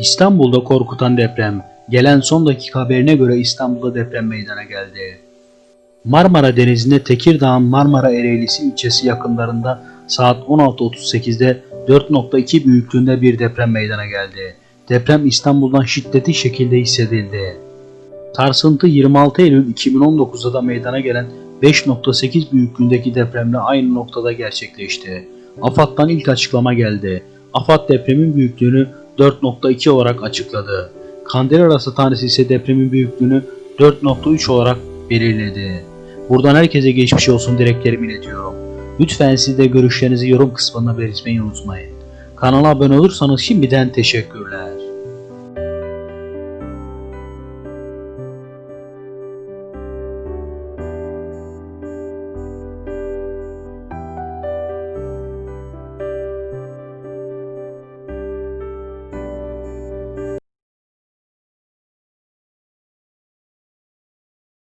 İstanbul'da korkutan deprem. Gelen son dakika haberine göre İstanbul'da deprem meydana geldi. Marmara Denizi'nde Tekirdağ'ın Marmara Ereğlisi ilçesi yakınlarında saat 16.38'de 4.2 büyüklüğünde bir deprem meydana geldi. Deprem İstanbul'dan şiddetli şekilde hissedildi. Sarsıntı 26 Eylül 2019'da da meydana gelen 5.8 büyüklüğündeki depremle aynı noktada gerçekleşti. AFAD'dan ilk açıklama geldi. AFAD depremin büyüklüğünü 4.2 olarak açıkladı. Kandil Rasathanesi ise depremin büyüklüğünü 4.3 olarak belirledi. Buradan herkese geçmiş olsun dileklerimi iletiyorum. Lütfen siz de görüşlerinizi yorum kısmına belirtmeyi unutmayın. Kanala abone olursanız şimdiden teşekkürler.